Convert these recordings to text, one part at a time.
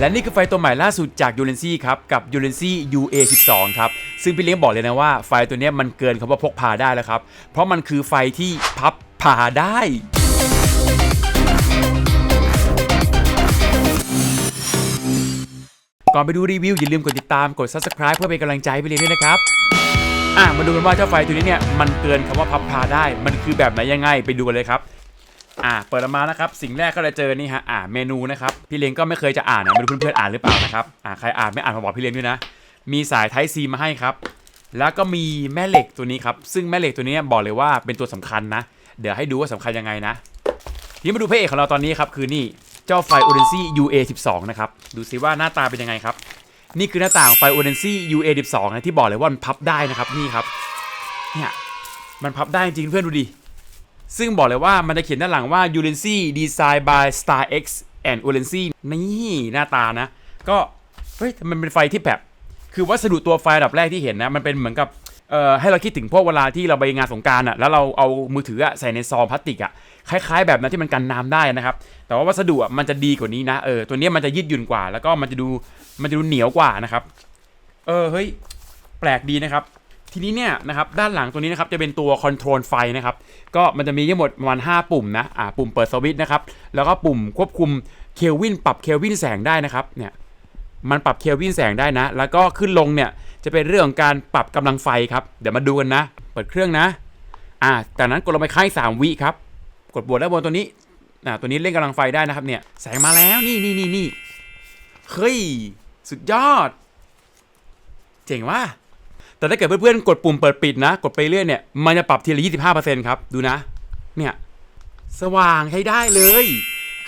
และนี่คือไฟตัวใหม่ล่าสุดจาก u l e n c y ครับ กับ u l e n c y UA12 ครับ ซึ่งพี่เลี้ยงบอกเลยนะว่าไฟตัวนี้มันเกินคำว่าพกพาได้แล้วครับ เพราะมันคือไฟที่พับพาได้ก่อนไปดูรีวิว อย่าลืมกดติดตามกด subscribe เพื่อเป็นกำลังใจให้พี่เลี้ยงด้วยนะครับ อะ มาดูกันว่าเจ้าไฟตัวนี้เนี่ย มันเกินคำว่าพับพาได้ มันคือแบบไหนยังไงไปดูกันเลยครับ อ่าเปิดออกมานะครับสิ่งแรกก็จะเจอนี่ฮะอ่าเมนูนะครับพี่เลงก็ไม่เคยจะอ่านนะไม่รู้เพื่อนๆอ่านหรือเปล่านะครับอ่าใครอ่านไม่อ่านมาบอกพี่เลงด้วยนะ มีสาย Type C มาให้ครับ แล้วก็มีแม่เหล็กตัวนี้ครับซึ่งแม่เหล็กตัวนี้บอกเลยว่าเป็นตัวสำคัญนะ เดี๋ยวให้ดูว่าสำคัญยังไงนะทีนี้มาดูพระเอกของเราตอนนี้ครับคือนี่เจ้าไฟ o d e n c y UA12 นะครับดูซิว่าหน้าตาเป็นยังไงครับนี่คือหน้าต่างไฟ o d e n c y UA12 นะที่บอกเลยว่ามันพับได้นะครับนี่ครับเนี่ยมันพับได้จริงเพื่อนดูดิ ซึ่งบอกเลยว่ามันจะเขียนด้านหลังว่า u l e n c y Design by Star X and u l e n c y นี่หน้าตานะ ก็ เฮ้ยมันเป็นไฟที่แบบ คือวัสดุตัวไฟระดับแรกที่เห็นนะ มันเป็นเหมือนกับเอ่อให้เราคิดถึงพวกเวลาที่เราไปงานสงการอะแล้วเราเอามือถืออะใส่ในซองพลาสติกอะคล้ายๆ แบบนั้นที่มันกันน้ำได้นะครับ แต่ว่าวัสดุอะมันจะดีกว่านี้นะเออตัวนี้มันจะยืดหยุ่นกว่า แล้วก็มันจะดูมันจะดูเหนียวกว่านะครับ เออเฮ้ยแปลกดีนะครับ ทีนี้เนี่ยนะครับด้านหลังตัวนี้นะครับจะเป็นตัวคอนโทรลไฟนะครับก็มันจะมีทั้งหมดประมาณ5ปุ่มนะอ่าปุ่มเปิดสวิตช์นะครับแล้วก็ปุ่มควบคุมเคลวินปรับเคลวินแสงได้นะครับเนี่ยมันปรับเคลวินแสงได้นะ แล้วก็ขึ้นลงเนี่ยจะเป็นเรื่องของการปรับกำลังไฟครับเดี๋ยวมาดูกันนะ เปิดเครื่องนะอ่าจากนั้นกดลงไปค่าย3วิครับกดบวกด้านบนตัวนี้อ่าตัวนี้เล่นกำลังไฟได้นะครับเนี่ยแสงมาแล้วนี่นี่นี่นี่เฮ้ยสุดยอด เจ๋งว่ะ แต่ถ้าเกิดเพื่อนๆกดปุ่มเปิดปิดนะ กดไปเรื่อยเนี่ย มันจะปรับทีละ25%ครับ ดูนะ เนี่ย สว่างใช้ได้เลย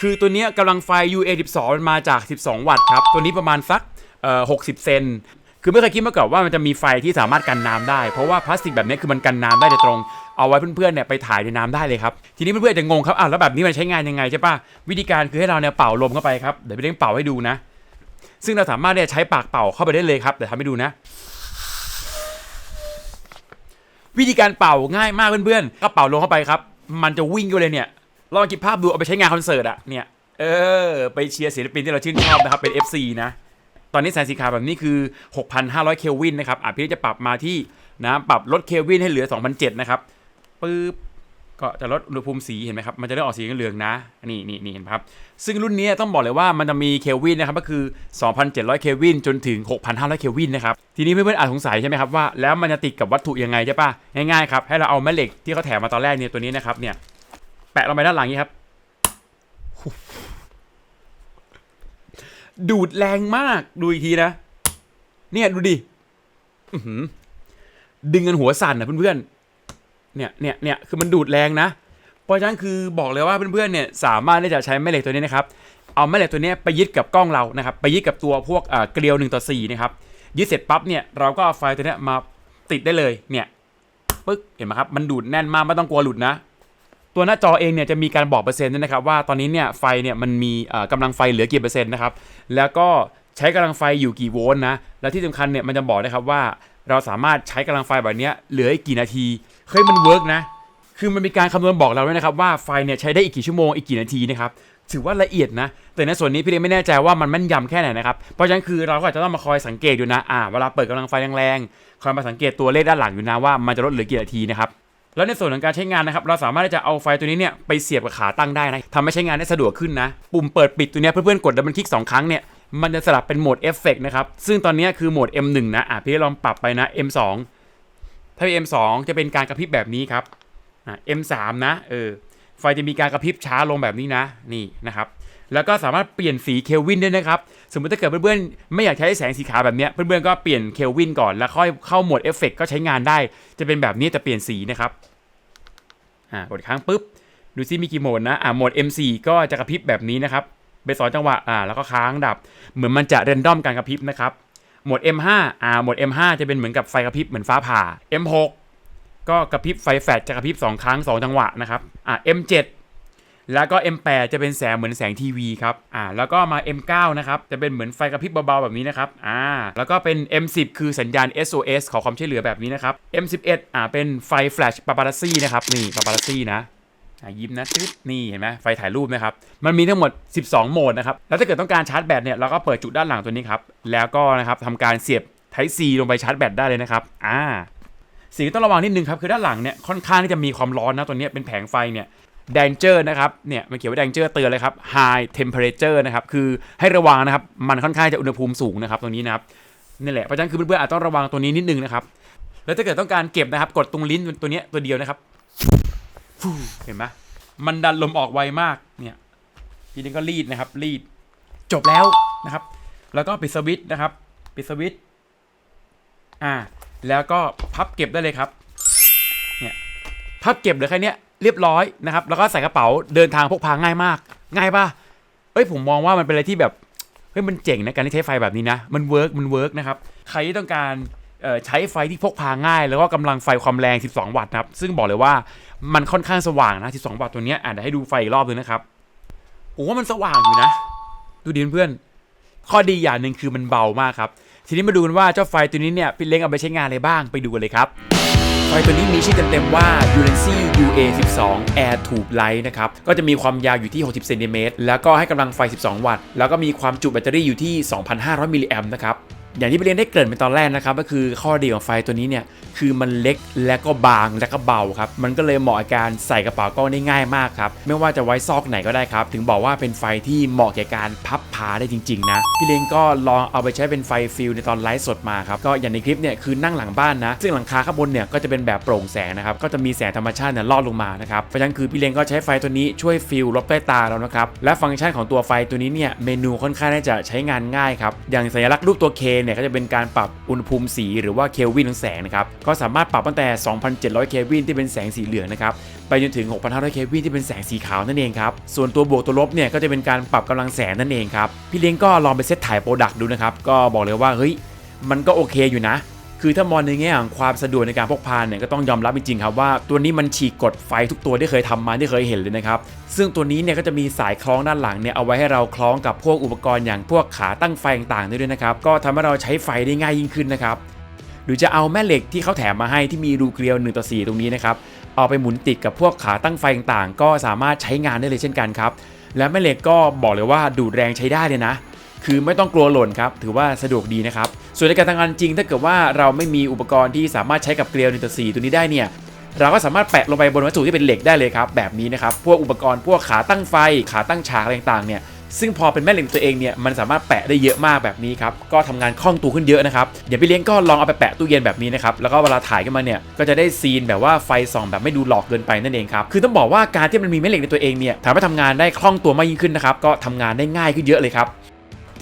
คือตัวเนี้ยกำลังไฟ UA12 มันมาจาก 12 วัตต์ครับ ตัวนี้ประมาณสักเอ่อ60 เซน คือไม่เคยคิดมาก่อนว่ามันจะมีไฟที่สามารถกันน้ำได้ เพราะว่าพลาสติกแบบนี้คือมันกันน้ำได้โดยตรง เอาไว้เพื่อนๆเนี่ยไปถ่ายในน้ำได้เลยครับ ทีนี้เพื่อนๆจะงงครับ อ้าวแล้วแบบนี้มันใช้งานยังไงใช่ปะวิธีการคือให้เราเนี่ยเป่าลมเข้าไปครับ เดี๋ยวไปเล่นเป่าให้ดูนะ ซึ่งเราสามารถเนี่ยใช้ปากเป่าเข้าไปได้เลยครับเดี๋ยวทำให้ดูนะ วิธีการเป่าง่ายมากเพื่อนๆก็เป่าลงเข้าไปครับ มันจะวิ่งกันเลยเนี่ยลองคิดภาพดูเอาไปใช้งานคอนเสิร์ตอะเนี่ยเออไปเชียร์ศิลปินที่เราชื่นชอบนะครับเป็น FC นะตอนนี้แสงสีขาวแบบนี้คือ 6,500 เคลวินนะครับอะพี่จะปรับมาที่นะปรับลดเคลวินให้เหลือ 2,007นะครับปึ๊บ ก็จะลดอุณหภูมิสีเห็นไหมครับ มันจะเริ่มออกสีเหลืองนะ นี่นี่นี่เห็นไหมครับ ซึ่งรุ่นนี้ต้องบอกเลยว่ามันจะมีเคลวินนะครับ ก็คือ 2,700 เคลวินจนถึง 6,500 เคลวินนะครับ ทีนี้เพื่อนๆอาจสงสัยใช่ไหมครับว่า แล้วมันจะติดกับวัตถุยังไงใช่ปะง่ายๆครับให้เราเอาแม่เหล็กที่เขาแถมมาตอนแรกเนี่ยตัวนี้นะครับเนี่ยแปะลงไปด้านหลังนี้ครับ ดูดแรงมากดูอีกทีนะ เนี่ยดูดิดึงกันหัวสั่นนะเพื่อนๆ เนี่ยเนี่ยเนี่ยคือมันดูดแรงนะ เพราะฉะนั้นคือบอกเลยว่าเพื่อนๆเนี่ยสามารถที่จะใช้แม่เหล็กตัวนี้นะครับเอาแม่เหล็กตัวนี้ไปยึดกับกล้องเรานะครับไปยึดกับตัวพวกเกลียว1ต่อ4นะครับยึดเสร็จปั๊บเนี่ยเราก็เอาไฟตัวนี้มาติดได้เลยเนี่ยปึ๊กเห็นไหมครับมันดูดแน่นมากไม่ต้องกลัวหลุดนะ ตัวหน้าจอเองเนี่ยจะมีการบอกเปอร์เซ็นต์ด้วยนะครับว่าตอนนี้เนี่ยไฟเนี่ยมันมีเอ่อกำลังไฟเหลือกี่เปอร์เซ็นต์นะครับแล้วก็ใช้กำลังไฟอยู่กี่โวลต์นะและที่สำคัญเนี่ยมันจะบอกนะครับว่าเราสามารถใช้กำลังไฟแบบนี้เหลืออีกกี่นาที เฮ้ยมันเวิร์กนะ คือมันมีการคำนวณบอกเราด้วยนะครับว่าไฟเนี่ยใช้ได้อีกกี่ชั่วโมงอีกกี่นาทีนะครับถือว่าละเอียดนะ แต่ในส่วนนี้พี่เลี้ยงไม่แน่ใจว่ามันแม่นยำแค่ไหนนะครับ เพราะฉะนั้นคือเราก็อาจจะต้องมาคอยสังเกตอยู่นะ อ่า เวลาเปิดกำลังไฟแรงๆ คอยมาสังเกตตัวเลขด้านหลังอยู่นะว่ามันจะลดเหลือกี่นาทีนะครับ แล้วในส่วนของการใช้งานนะครับ เราสามารถที่จะเอาไฟตัวนี้เนี่ยไปเสียบกับขาตั้งได้นะทำให้ใช้งานได้สะดวกขึ้นนะ ปุ่มเปิดปิดตัวนี้เพื่อนๆกดดับเบิลคลิกสองครั้งเนี่ย มันจะสลับเป็นโหมดเอฟเฟกนะครับ ซึ่งตอนนี้คือโหมด M1 นะ อะพี่ลองปรับไปนะ M2 ถ้าเป็น M2 จะเป็นการกระพริบแบบนี้ครับอะ M3 นะเออไฟจะมีการกระพริบช้าลงแบบนี้นะนี่นะครับแล้วก็สามารถเปลี่ยนสีเคลวินได้นะครับ สมมติถ้าเกิดเพื่อนๆ ไม่อยากใช้แสงสีขาวแบบนี้ เพื่อนๆ ก็เปลี่ยนเคลวินก่อน แล้วค่อยเข้าโหมดเอฟเฟกก็ใช้งานได้ จะเป็นแบบนี้แต่เปลี่ยนสีนะครับ อ่ากดครั้งปุ๊บ ดูซิมีกี่โหมดนะ อ่าโหมด M4 ก็จะกระพริบแบบนี้นะครับเป็นสองจังหวะ อ่า แล้วก็ค้างดับ เหมือนมันจะเรนดอมการกระพริบนะครับ หมด M5 อ่าหมด M5 จะเป็นเหมือนกับไฟกระพริบเหมือนฟ้าผ่า M6 ก็กระพริบไฟแฟลชจะกระพริบ2 ครั้ง 2 จังหวะนะครับอ่า M7 แล้วก็ M8 จะเป็นแสงเหมือนแสงทีวีครับ อ่า แล้วก็มา M9 นะครับ จะเป็นเหมือนไฟกระพริบเบาๆแบบนี้นะครับ อ่า แล้วก็เป็น M10 คือสัญญาณ SOS ขอความช่วยเหลือแบบนี้นะครับ M11 อ่า เป็นไฟแฟลชปาปารัซี่นะครับ นี่ปาปารัซี่นะ ยิ้มนะตึ๊ดนี่เห็นไหมไฟถ่ายรูปนะครับ มันมีทั้งหมด 12 โหมดนะครับ แล้วถ้าเกิดต้องการชาร์จแบตเนี่ยเราก็เปิดจุดด้านหลังตัวนี้ครับ แล้วก็นะครับทำการเสียบ Type C ลงไปชาร์จแบตได้เลยนะครับ อ่า สิ่งที่ต้องระวังนิดนึงครับ คือด้านหลังเนี่ยค่อนข้างที่จะมีความร้อนนะตัวนี้เป็นแผงไฟเนี่ย danger นะครับ เนี่ยมันเขียนว่า danger เตือนเลยครับ high temperature นะครับ คือให้ระวังนะครับ มันค่อนข้างจะอุณหภูมิสูงนะครับตรงนี้นะครับนี่แหละ เพราะฉะนั้นคือเพื่อนๆอาจต้องระวังตัวนี้นิดนึงนะครับ แล้วถ้าเกิดต้องการเก็บนะครับ กดตรงลิ้นตัวนี้ตัวเดียวนะครับ เห็นไหมมันดันลมออกไวมากเนี่ยทีนี้ก็รีดนะครับ รีดจบแล้วนะครับ แล้วก็ปิดสวิตช์นะครับ ปิดสวิตช์อ่า แล้วก็พับเก็บได้เลยครับเนี่ยพับเก็บเหลือแค่เนี้ยเรียบร้อยนะครับ แล้วก็ใส่กระเป๋าเดินทางพกพาง่ายมาก ง่ายป่ะเอ้ยผมมองว่ามันเป็นอะไรที่แบบเฮ้ยมันเจ๋งนะการที่ใช้ไฟแบบนี้นะ มันเวิร์กมันเวิร์กนะครับ ใครที่ต้องการ ใช้ไฟที่พกพาง่าย แล้วก็กำลังไฟความแรง 12 วัตต์นะครับ ซึ่งบอกเลยว่ามันค่อนข้างสว่างนะ 12 วัตต์ตัวนี้อะเดี๋ยวให้ดูไฟอีกรอบนึงนะครับผมว่ามันสว่างอยู่นะ ดูดิเพื่อน ข้อดีอย่างหนึ่งคือมันเบามากครับ ทีนี้มาดูกันว่าเจ้าไฟตัวนี้เนี่ยพี่เล้งเอาไปใช้งานอะไรบ้างไปดูกันเลยครับไฟตัวนี้มีชื่อเต็มๆว่า u r a n c y UA12 Air Tube Light นะครับ ก็จะมีความยาวอยู่ที่ 60 เซนติเมตร แล้วก็ให้กำลังไฟ 12 วัตต์ แล้วก็มีความจุแบตเตอรี่อยู่ที่ 2,500 มิลลิแอมป์นะครับ อย่างที่พี่เรียนได้เกริ่นไปตอนแรกนะครับ ก็คือข้อดีของไฟตัวนี้เนี่ยคือมันเล็กและก็บางและก็เบาครับ มันก็เลยเหมาะกับการใส่กระเป๋ากล้องได้ง่ายมากครับ ไม่ว่าจะไว้ซอกไหนก็ได้ครับ ถึงบอกว่าเป็นไฟที่เหมาะแก่การพับพาได้จริงๆนะ พี่เลงก็ลองเอาไปใช้เป็นไฟฟิลในตอนไลฟ์สดมาครับ ก็อย่างในคลิปเนี่ยคือนั่งหลังบ้านนะ ซึ่งหลังคาข้างบนเนี่ยก็จะเป็นแบบโปร่งแสงนะครับ ก็จะมีแสงธรรมชาติเนี่ยลอดลงมานะครับเพราะฉะนั้นคือพี่เลงก็ใช้ไฟตัวนี้ช่วยฟิลลบใต้ตาเรานะครับ และฟังก์ชันของตัวไฟตัวนี้เนี่ยเมนูค่อนข้างที่จะใช้งานง่ายครับ อย่างสัญลักษณ์รูปตัว K เนี่ยก็จะเป็นการปรับอุณหภูมิสีหรือว่าเคลวินของแสงนะครับก็สามารถปรับตั้งแต่ 2,700 เคลวินที่เป็นแสงสีเหลืองนะครับไปจนถึง 6,500 เคลวินที่เป็นแสงสีขาวนั่นเองครับส่วนตัวบวกตัวลบเนี่ยก็จะเป็นการปรับกำลังแสงนั่นเองครับพี่เลี้ยงก็ลองไปเซตถ่ายโปรดักต์ดูนะครับก็บอกเลยว่าเฮ้ยมันก็โอเคอยู่นะ คือถ้ามองในแง่ของความสะดวกในการพกพาเนี่ยก็ต้องยอมรับจริงๆครับว่าตัวนี้มันฉีกกดไฟทุกตัวที่เคยทำมาที่เคยเห็นเลยนะครับซึ่งตัวนี้เนี่ยก็จะมีสายคล้องด้านหลังเนี่ยเอาไว้ให้เราคล้องกับพวกอุปกรณ์อย่างพวกขาตั้งไฟต่างๆด้วยนะครับก็ทำให้เราใช้ไฟได้ง่ายยิ่งขึ้นนะครับหรือจะเอาแม่เหล็กที่เขาแถมมาให้ที่มีรูเกลียว1ต่อ4ตรงนี้นะครับเอาไปหมุนติดกับพวกขาตั้งไฟต่างๆ ก็สามารถใช้งานได้เลยเช่นกันครับและแม่เหล็กก็บอกเลยว่าดูดแรงใช้ได้เลยนะ คือไม่ต้องกลัวหล่นครับถือว่าสะดวกดีนะครับ ส่วนในการทำงานจริงถ้าเกิดว่าเราไม่มีอุปกรณ์ที่สามารถใช้กับเกลียว1ต่อ4ตัวนี้ได้เนี่ยเราก็สามารถแปะลงไปบนวัสดุที่เป็นเหล็กได้เลยครับแบบนี้นะครับพวกอุปกรณ์พวกขาตั้งไฟ ขาตั้งฉากอะไรต่างๆเนี่ยซึ่งพอเป็นแม่เหล็กตัวเองเนี่ยมันสามารถแปะได้เยอะมากแบบนี้ครับก็ทำงานคล่องตัวขึ้นเยอะนะครับเดี๋ยวพี่เลี้ยงก็ลองเอาไปแปะตู้เย็นแบบนี้นะครับแล้วก็เวลาถ่ายกันมาเนี่ยก็จะได้ซีนแบบว่าไฟส่องแบบไม่ดูหลอกเกินไปนั่นเองครับคือต้องบอกว่าการที่มันมีแม่เหล็กในตัวเองเนี่ยทำให้ทำงานได้คล่องตัวมากยิ่งขึ้นนะครับก็ทำงานได้ง่ายขึ้นเยอะเลยครับ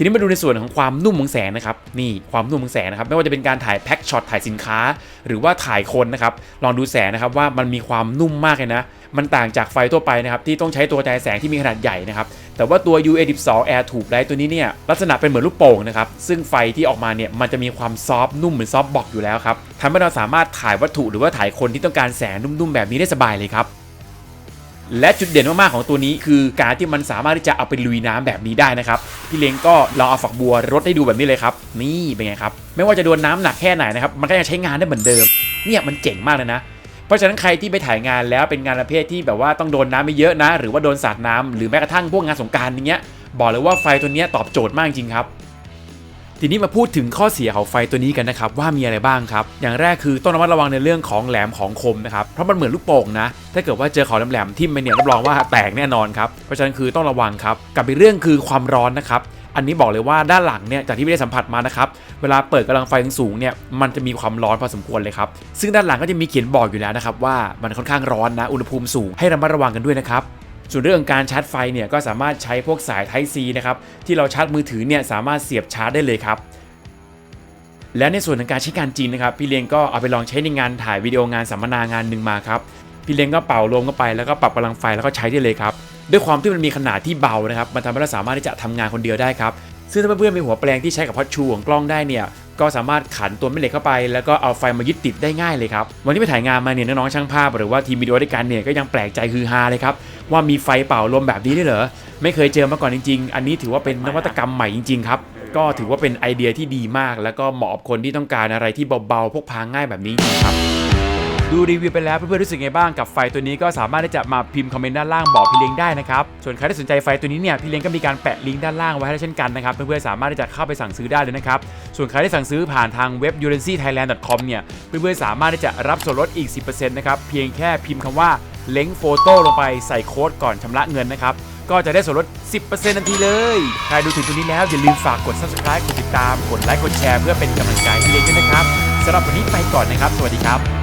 ทีนี้มาดูในส่วนของความนุ่มของแสงนะครับนี่ความนุ่มของแสงนะครับไม่ว่าจะเป็นการถ่ายแพ็กช็อตถ่ายสินค้า หรือว่าถ่ายคนนะครับลองดูแสงนะครับว่ามันมีความนุ่มมากเลยนะมันต่างจากไฟทั่วไปนะครับที่ต้องใช้ตัวกระจายแสงที่มีขนาดใหญ่นะครับแต่ว่าตัว UA12 Air Tube Light ตัวนี้เนี่ยลักษณะเป็นเหมือนลูกโป่งนะครับซึ่งไฟที่ออกมาเนี่ยมันจะมีความซอฟนุ่มเหมือนซอฟบอกอยู่แล้วครับทำให้เราสามารถถ่ายวัตถุหรือว่าถ่ายคนที่ต้องการแสงนุ่มๆแบบนี้ได้สบายเลยครับ และจุดเด่นมากๆของตัวนี้คือการที่มันสามารถที่จะเอาไปลุยน้ำแบบนี้ได้นะครับพี่เล้งก็ลองเอาฝักบัวรดให้ดูแบบนี้เลยครับ นี่เป็นไงครับ ไม่ว่าจะโดนน้ำหนักแค่ไหนนะครับมันก็ยังใช้งานได้เหมือนเดิม เนี่ยมันเจ๋งมากเลยนะ เพราะฉะนั้นใครที่ไปถ่ายงานแล้วเป็นงานประเภทที่แบบว่าต้องโดนน้ำไม่เยอะนะ หรือว่าโดนสาดน้ำหรือแม้กระทั่งพวกงานสงการอย่างเงี้ยบอกเลยว่าไฟตัวนี้ตอบโจทย์มากจริงครับ ทีนี้มาพูดถึงข้อเสียของไฟตัวนี้กันนะครับว่ามีอะไรบ้างครับ อย่างแรกคือต้องระมัดระวังในเรื่องของแหลมของคมนะครับเพราะมันเหมือนลูกโป่งนะ ถ้าเกิดว่าเจอของแหลมๆที่มันเนี่ยรับรองว่าแตกแน่นอนครับเพราะฉะนั้นคือต้องระวังครับกับอีกเรื่องคือความร้อนนะครับอันนี้บอกเลยว่าด้านหลังเนี่ยจากที่ไม่ได้สัมผัสมานะครับเวลาเปิดกำลังไฟสูงเนี่ยมันจะมีความร้อนพอสมควรเลยครับซึ่งด้านหลังก็จะมีเขียนบอกอยู่แล้วนะครับว่ามันค่อนข้างร้อนนะอุณหภูมิสูงให้ระมัดระวังกันด้วยนะครับ ส่วนเรื่องการชาร์จไฟเนี่ยก็สามารถใช้พวกสาย Type C นะครับที่เราชาร์จมือถือเนี่ยสามารถเสียบชาร์จได้เลยครับและในส่วนของการใช้งานจริงนะครับพี่เลี้ยงก็เอาไปลองใช้ในงานถ่ายวิดีโองานสัมมนางานหนึ่งมาครับพี่เลี้ยงก็เป่าลมเข้าไปแล้วก็ปรับกำลังไฟแล้วก็ใช้ได้เลยครับด้วยความที่มันมีขนาดที่เบานะครับมันทำให้เราสามารถที่จะทำงานคนเดียวได้ครับซึ่งถ้าเพื่อนๆมีหัวแปลงที่ใช้กับพัดชูของกล้องได้เนี่ย ก็สามารถขันตัวแม่เหล็กเข้าไป แล้วก็เอาไฟมายึดติดได้ง่ายเลยครับ วันที่ไปถ่ายงานมาเนี่ยน้องๆช่างภาพ หรือว่าทีมวิดีโอด้วยกันเนี่ยก็ยังแปลกใจคือฮาเลยครับ ว่ามีไฟเป่าลมแบบนี้ได้เหรอ ไม่เคยเจอมาก่อนจริง ๆ อันนี้ถือว่าเป็นนวัตกรรมใหม่จริงๆครับก็ถือว่าเป็นไอเดียที่ดีมาก แล้วก็เหมาะกับคนที่ต้องการอะไรที่เบาๆพกพาง่ายแบบนี้จริงครับ ดูรีวิวไปแล้วเพื่อนๆรู้สึกไงบ้างกับไฟตัวนี้ก็สามารถที่จะมาพิมพ์คอมเมนต์ด้านล่างบอกพี่เลี้ยงได้นะครับ ส่วนใครที่สนใจไฟตัวนี้เนี่ยพี่เลี้ยงก็มีการแปะลิงก์ด้านล่างไว้ให้เช่นกันนะครับ เพื่อนๆสามารถที่จะเข้าไปสั่งซื้อได้เลยนะครับ ส่วนใครที่สั่งซื้อผ่านทางเว็บ u r e n c y thailand com เนี่ยเพื่อนๆสามารถที่จะรับส่วนลดอีก 10%นะครับเพียงแค่พิมพ์คำว่าเล้งโฟโต้ลงไปใส่โค้ดก่อนชำระเงินนะครับก็จะได้ส่วนลด 10%ทันทีเลย ใครดูถึงตรงนี้แล้วอย่าลืมฝากกด subscribe กดติดตาม กดไลค์ กดแชร์เพื่อเป็นกำลังใจให้พี่เล็กด้วยนะครับสำหรับวันนี้ไปก่อนนะครับ สวัสดีครับ